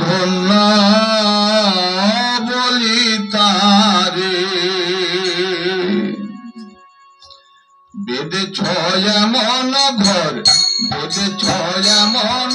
ধন্য বলি তারে। বেদে ছয় মন ঘর বেদে ছয় মন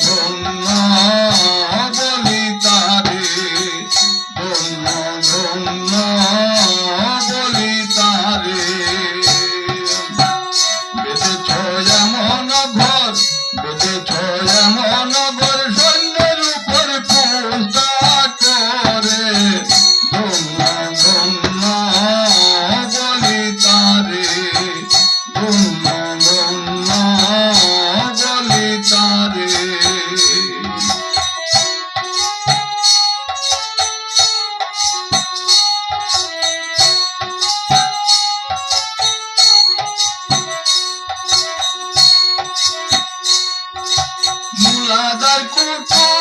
ধন্য 站在空中。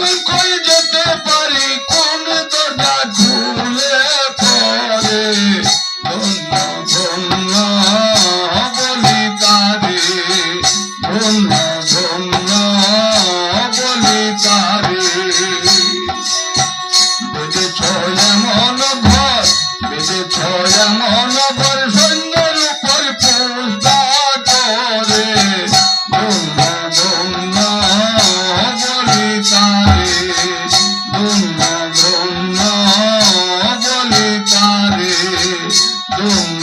আমি কই যেতে পারি? কোন দরজা Bye.